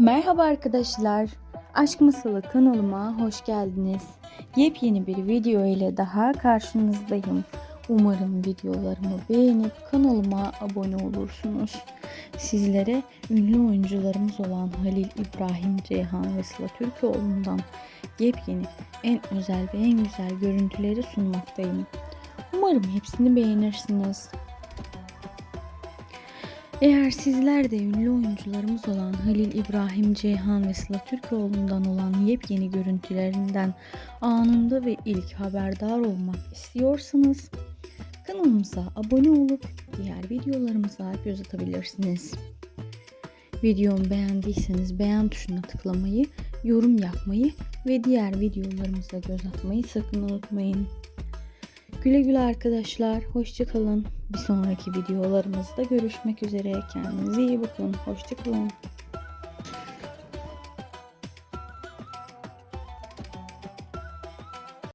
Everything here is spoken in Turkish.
Merhaba arkadaşlar. Aşk Masalı kanalıma hoş geldiniz. Yepyeni bir video ile daha karşınızdayım. Umarım videolarımı beğenip kanalıma abone olursunuz. Sizlere ünlü oyuncularımız olan Halil İbrahim Ceyhan ve Sıla Türkoğlu'ndan yepyeni, en özel ve en güzel görüntüleri sunmaktayım. Umarım hepsini beğenirsiniz. Eğer sizler de ünlü oyuncularımız olan Halil İbrahim Ceyhan ve Sıla Türkoğlu'ndan olan yepyeni görüntülerinden anında ve ilk haberdar olmak istiyorsanız kanalımıza abone olup diğer videolarımıza göz atabilirsiniz. Videomu beğendiyseniz beğen tuşuna tıklamayı, yorum yapmayı ve diğer videolarımıza göz atmayı sakın unutmayın. Güle güle arkadaşlar. Hoşçakalın. Bir sonraki videolarımızda görüşmek üzere. Kendinize iyi bakın. Hoşçakalın.